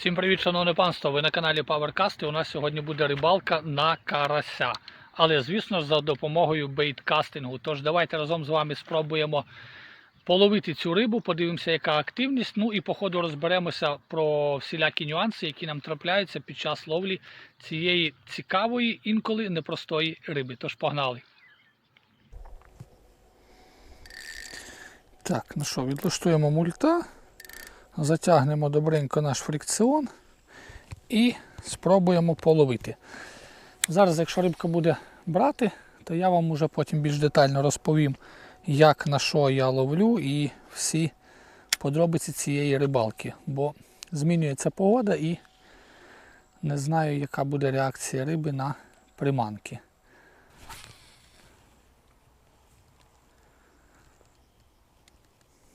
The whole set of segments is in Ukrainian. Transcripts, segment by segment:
Всім привіт, шановне панство! Ви на каналі PowerCast і у нас сьогодні буде рибалка на карася. Але, звісно за допомогою бейткастингу. Тож давайте разом з вами спробуємо половити цю рибу, подивимося, яка активність. Ну і по ходу розберемося про всілякі нюанси, які нам трапляються під час ловлі цієї цікавої, інколи непростої риби. Тож погнали! Так, ну що, відлаштуємо мульта. Затягнемо добренько наш фрикціон і спробуємо половити. Зараз, якщо рибка буде брати, то я вам уже потім більш детально розповім, як на що я ловлю і всі подробиці цієї рибалки. Бо змінюється погода і не знаю, яка буде реакція риби на приманки.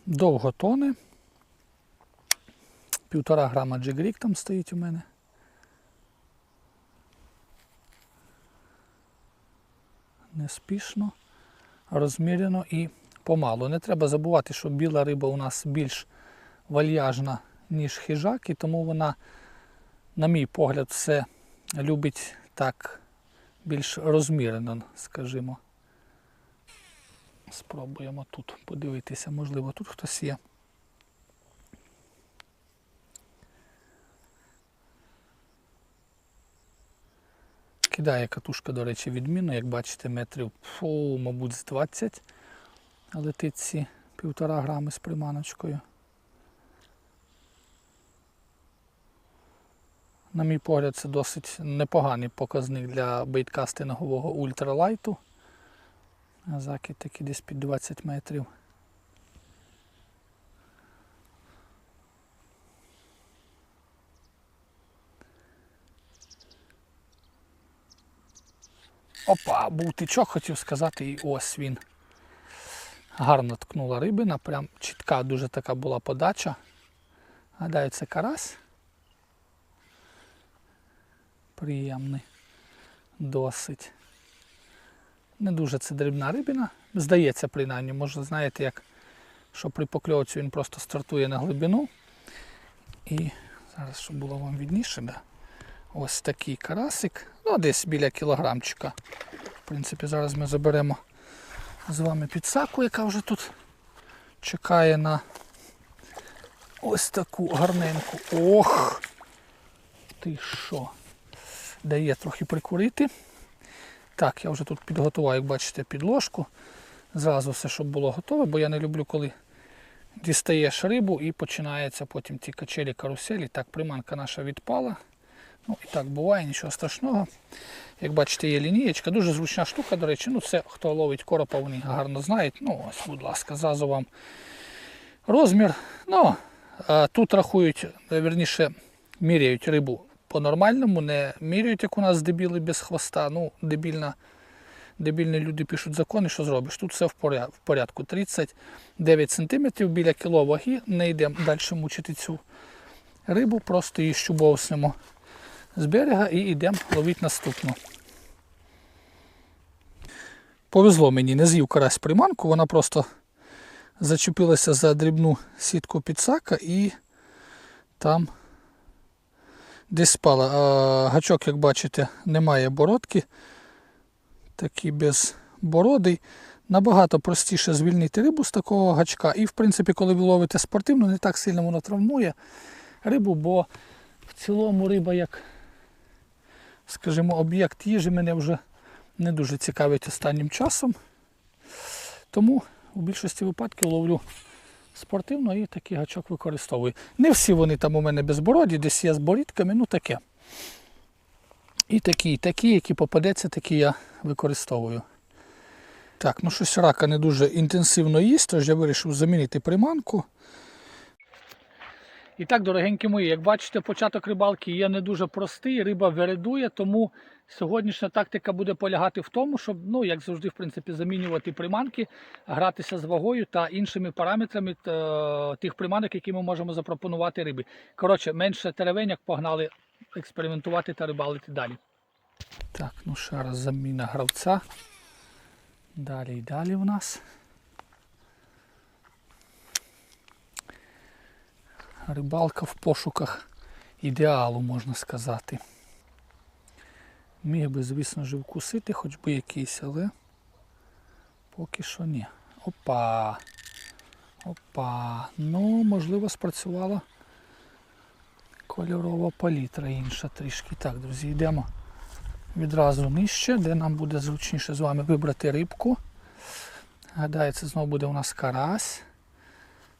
Довго тоне. Півтора грама джигрік там стоїть у мене. Неспішно, розмірено і помалу. Не треба забувати, що біла риба у нас більш вальяжна, ніж хижак, і тому вона, на мій погляд, все любить так більш розмірено, скажімо. Спробуємо тут подивитися, можливо, тут хтось є. Кидає катушка, до речі, відмінно, як бачите, метрів, фу, мабуть, з 20 летить ці півтора грами з приманочкою. На мій погляд, це досить непоганий показник для бейткастингового ультралайту. Закид такий десь під 20 метрів. Опа, був тичок, хотів сказати, і ось він. Гарно ткнула рибина, прям чітка дуже така була подача. Гадаю, це карась. Приємний. Досить. Не дуже це дрібна рибина. Здається, принаймні, може, знаєте, як що при покльовці він просто стартує на глибину. І зараз, щоб було вам відніше, да. Ось такий карасик. Ну, десь біля кілограмчика. В принципі, зараз ми заберемо з вами підсаку, яка вже тут чекає на ось таку гарненьку. Ох! Ти що? Дає трохи прикурити. Так, я вже тут підготував, як бачите, підложку. Зразу все, щоб було готове, бо я не люблю, коли дістаєш рибу і починаються потім ті качелі каруселі. Так, приманка наша відпала. Ну і так буває, нічого страшного. Як бачите, є лінієчка, дуже зручна штука, до речі, ну це хто ловить коропа, вони гарно знають. Ну ось, будь ласка, зразу вам розмір. Ну, тут рахують, верніше, міряють рибу по-нормальному, не міряють, як у нас дебіли без хвоста. Ну, дебільна, дебільні люди пишуть закони, що зробиш. Тут все. В порядку. 39 см біля кіло ваги. Не йдемо далі мучити цю рибу, просто її щубовснемо з берега і йдемо ловити наступну. Повезло мені, не з'їв карась приманку, вона просто зачепилася за дрібну сітку підсака і там десь спала. А гачок, як бачите, немає бородки. Такий безбородий. Набагато простіше звільнити рибу з такого гачка. І, в принципі, коли ви ловите спортивно, не так сильно воно травмує рибу, бо в цілому риба як скажімо, об'єкт їжі мене вже не дуже цікавить останнім часом. Тому у більшості випадків ловлю спортивно і такий гачок використовую. Не всі вони там у мене безбороді, десь є з борідками, ну таке. І такі, і такі, які попадеться, такі я використовую. Так, ну щось рака не дуже інтенсивно їсть, тож я вирішив замінити приманку. І так, дорогенькі мої, як бачите, початок рибалки є не дуже простий, риба вередує, тому сьогоднішня тактика буде полягати в тому, щоб, ну, як завжди, в принципі, замінювати приманки, гратися з вагою та іншими параметрами тих приманок, які ми можемо запропонувати рибі. Коротше, менше теревеняк погнали експериментувати та рибалити далі. Так, ну ще раз заміна гравця. Далі і далі в нас. Рибалка в пошуках ідеалу, можна сказати. Міг би, звісно ж, вкусити хоч би якийсь, але поки що ні. Опа. Опа. Ну, можливо, спрацювала кольорова палітра інша трішки. Так, друзі, йдемо відразу нижче, де нам буде зручніше з вами вибрати рибку. Гадаю, це знову буде у нас карась.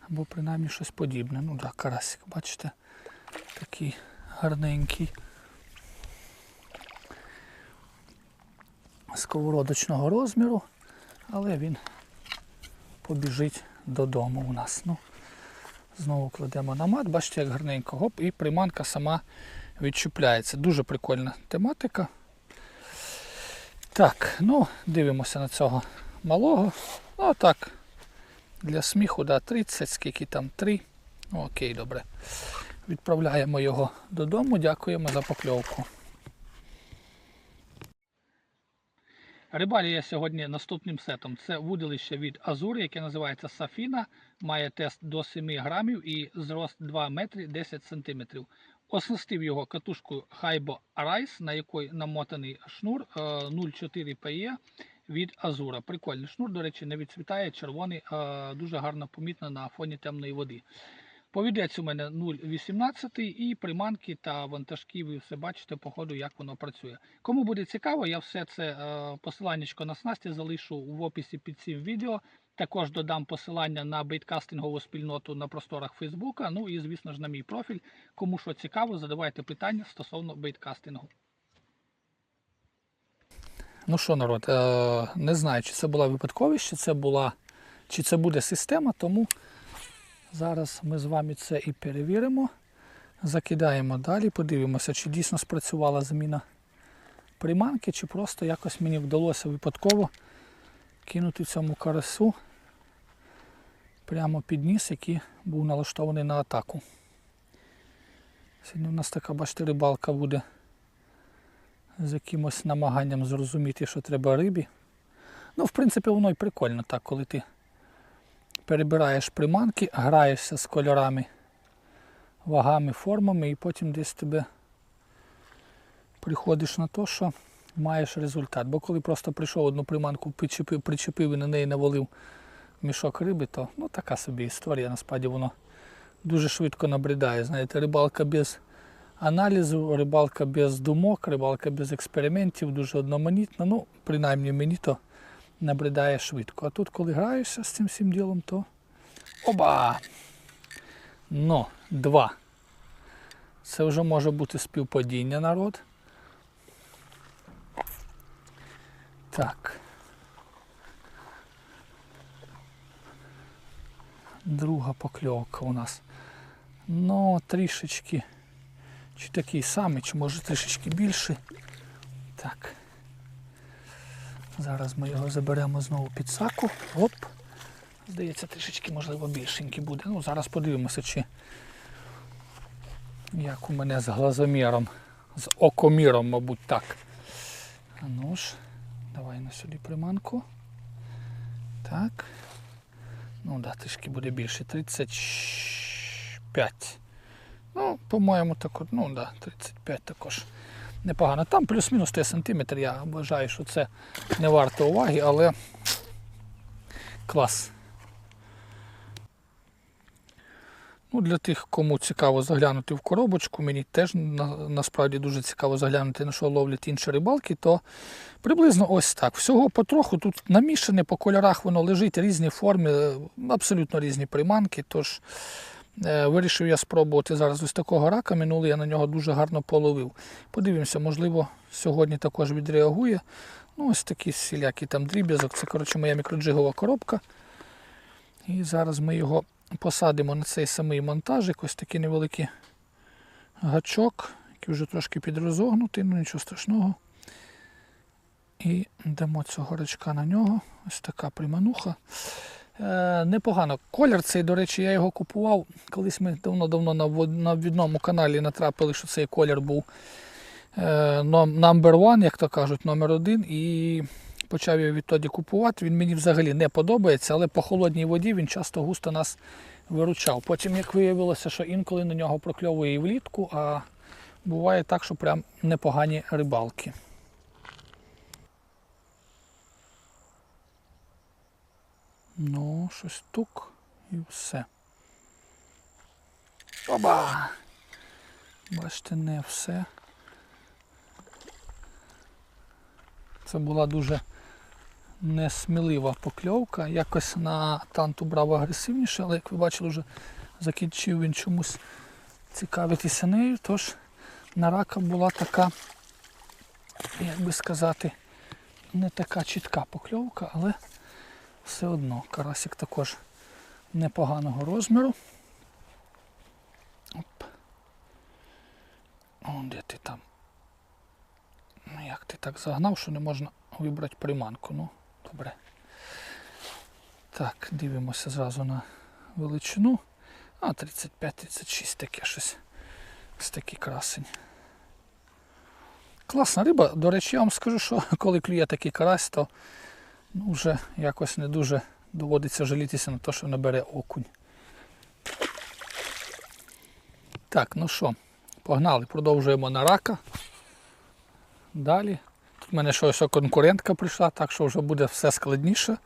Або принаймні щось подібне. Ну так, карасик, бачите, такий гарненький. Сковородочного розміру, але він побіжить додому у нас. Ну, Знову кладемо на мат, бачите, як гарненько. Гоп, і приманка сама відчупляється. Дуже прикольна тематика. Так, ну, дивимося на цього малого. Ну, так, для сміху, да, 30, скільки там 3. Ну, окей, добре. Відправляємо його додому, дякуємо за покльовку. Рибалю я сьогодні наступним сетом. Це вудилище від Азури, яке називається Сафіна. Має тест до 7 грамів і зрост 2 метри 10 сантиметрів. Оснастив його катушкою Хайбо Райс, на якій намотаний шнур е, 0,4 PE від Азура. Прикольний шнур, до речі, не відцвітає, червоний, е, дуже гарно помітно на фоні темної води. Повідець у мене 0,18 і приманки та вантажки, ви все бачите по ходу, як воно працює. Кому буде цікаво, я все це е, посиланнячко на снасті залишу в описі під цим відео. Також додам посилання на бейткастингову спільноту на просторах Фейсбука. Ну і, звісно ж, на мій профіль. Кому що цікаво, задавайте питання стосовно бейткастингу. Ну що, народ, е, не знаю, чи це була випадковість, чи це була, чи це буде система, тому зараз ми з вами це і перевіримо. Закидаємо далі, подивимося, чи дійсно спрацювала зміна приманки, чи просто якось мені вдалося випадково кинути цьому карасу прямо під ніс, який був налаштований на атаку. Сьогодні у нас така, бачите, рибалка буде з якимось намаганням зрозуміти, що треба рибі. Ну, в принципі, воно і прикольно так, коли ти перебираєш приманки, граєшся з кольорами, вагами, формами, і потім десь тебе приходиш на те, що маєш результат. Бо коли просто прийшов одну приманку, причепив, причепив і на неї навалив мішок риби, то ну, така собі історія. Насправді воно дуже швидко набридає. Знаєте, рибалка без аналізу, рибалка без думок, рибалка без експериментів, дуже одноманітна. Ну, принаймні мені то набридає швидко. А тут, коли граєшся з цим всім ділом, то оба! Ну, два. Це вже може бути співпадіння народ. Так. Друга покльовка у нас. Ну, трішечки. Чи такий самий, чи може трішечки більший. Так. Зараз ми його заберемо знову під саку. Оп. Здається, трішечки, можливо, більшенький буде. Ну, зараз подивимося, чи як у мене з глазоміром, з окоміром, мабуть, так. А ну ж, давай на сюди приманку. Так. Ну да, трішки буде більше. 35. Ну, по-моєму, так ну да, 35 також непогано. Там плюс-мінус 3 см. Я вважаю, що це не варто уваги, але клас. Ну, Для тих, кому цікаво заглянути в коробочку, мені теж на, насправді дуже цікаво заглянути, на що ловлять інші рибалки, то приблизно ось так. Всього потроху тут намішане, по кольорах воно лежить різні форми, абсолютно різні приманки. Тож вирішив я спробувати зараз ось такого рака. Минулий я на нього дуже гарно половив. Подивимося, можливо, сьогодні також відреагує. Ну, Ось такий всілякий там дріб'язок. Це коротше, моя мікроджигова коробка. І зараз ми його посадимо на цей самий монтажик, ось такий невеликий гачок, який вже трошки підрозогнутий, ну нічого страшного. І дамо цього гачка на нього. Ось така примануха. Е, непогано. Колір цей, до речі, я його купував. Колись ми давно-давно на, відному каналі натрапили, що цей колір був е, number one, як то кажуть, номер один. І почав його відтоді купувати. Він мені взагалі не подобається, але по холодній воді він часто густо нас виручав. Потім, як виявилося, що інколи на нього прокльовує і влітку, а буває так, що прям непогані рибалки. Ну, щось тук і все. Оба! Бачите, не все. Це була дуже несмілива покльовка. Якось на танту брав агресивніше, але як ви бачили, вже закінчив він чомусь цікавитися нею. Тож на рака була така, як би сказати, не така чітка покльовка, але все одно карасик також непоганого розміру. Оп. О, де ти там? Ну як ти так загнав, що не можна вибрати приманку. Ну, добре. Так, дивимося зразу на величину. А, 35-36 таке щось. Ось такий красень. Класна риба. До речі, я вам скажу, що коли клює такий карась, то ну, вже якось не дуже доводиться жалітися на те, що набере окунь. Так, ну що, погнали, продовжуємо на рака. Далі. Тут в мене щось конкурентка прийшла, так що вже буде все складніше.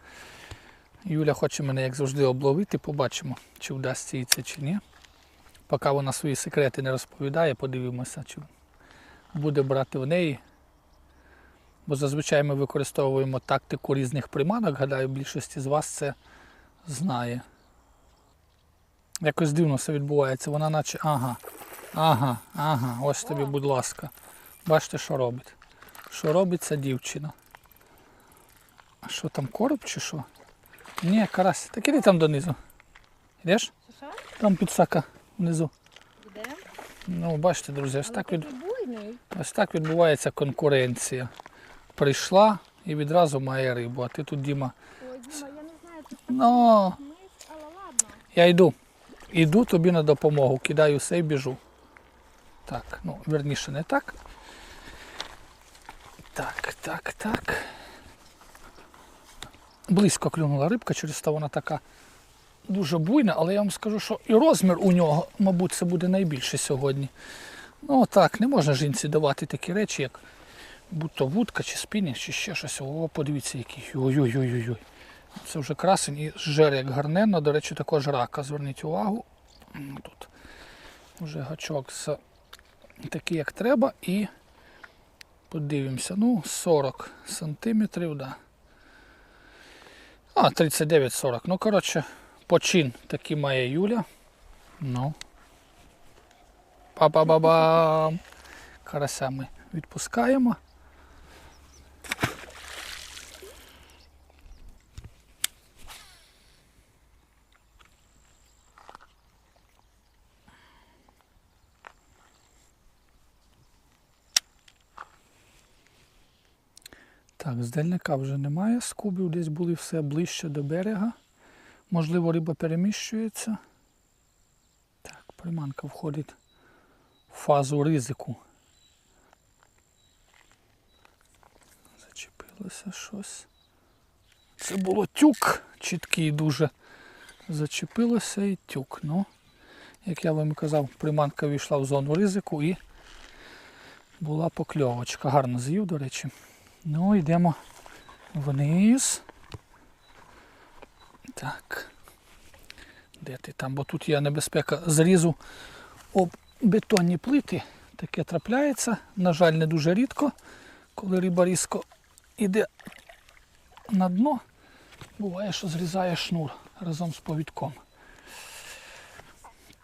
Юля хоче мене, як завжди, обловити, побачимо, чи вдасться їй це чи ні. Поки вона свої секрети не розповідає, подивимося, чи буде брати в неї. Бо зазвичай ми використовуємо тактику різних приманок, гадаю, більшості з вас це знає. Якось дивно все відбувається. Вона наче. Ага, ага, ага, ось тобі, будь ласка. Бачите, що робить. Що робить ця дівчина? А що там, короб чи що? Ні, карась. Так іди там донизу. Йдеш? Там підсака внизу. Ну, бачите, друзі, ось так, від... Ось так відбувається конкуренція. Прийшла і відразу має рибу, а ти тут, Діма. Ой, Діма, я не знаю, тут Ну, але ладно. я йду. Іду тобі на допомогу, кидаю все і біжу. Так, ну, верніше не так. Так, так, так. Близько клюнула рибка, через то вона така дуже буйна, але я вам скажу, що і розмір у нього, мабуть, це буде найбільше сьогодні. Ну так, не можна жінці давати такі речі, як будь-то вудка чи спінінг, чи ще щось. О, подивіться, який. Ой-ой-ой-ой. Це вже красень і жер як гарненно. До речі, також рака. Зверніть увагу. Тут вже гачок з такий, як треба, і подивимося. Ну, 40 сантиметрів, да. А, 39-40. Ну, коротше, почин такий має Юля. Ну. Па-па-ба-бам. Карася ми відпускаємо. Так, з дальника вже немає скубів, десь були все ближче до берега. Можливо, риба переміщується. Так, приманка входить в фазу ризику. Зачепилося щось. Це було тюк, чіткий дуже. Зачепилося і тюк. Ну, як я вам казав, приманка війшла в зону ризику і була покльовочка. Гарно з'їв, до речі. Ну, йдемо вниз. Так. Де ти там? Бо тут є небезпека зрізу об бетонні плити. Таке трапляється. На жаль, не дуже рідко, коли риба різко йде на дно. Буває, що зрізає шнур разом з повідком.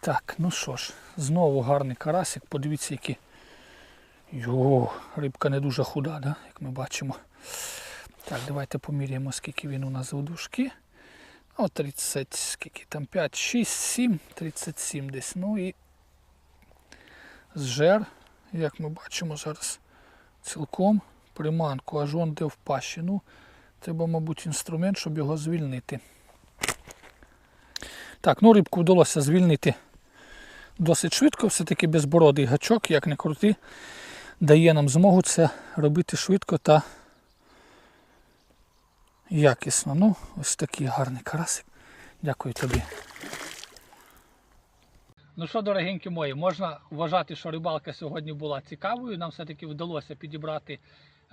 Так, ну що ж, знову гарний карасик. Подивіться, які Йо, рибка не дуже худа, да? як ми бачимо. Так, давайте поміряємо, скільки він у нас у дужки. О, 30, скільки там 5, 6, 7, 37 десь. Ну і зжер, як ми бачимо зараз, цілком приманку, аж он де в пащі. Ну, треба, мабуть, інструмент, щоб його звільнити. Так, ну рибку вдалося звільнити досить швидко, все-таки безбородий гачок, як не крути дає нам змогу це робити швидко та якісно. Ну, ось такий гарний карасик. Дякую тобі. Ну що, дорогенькі мої, можна вважати, що рибалка сьогодні була цікавою. Нам все-таки вдалося підібрати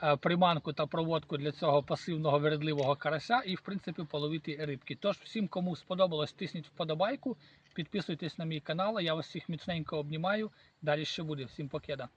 е, приманку та проводку для цього пасивного вередливого карася і, в принципі, половити рибки. Тож, всім, кому сподобалось, тисніть вподобайку, підписуйтесь на мій канал. Я вас всіх міцненько обнімаю. Далі ще буде. Всім покеда.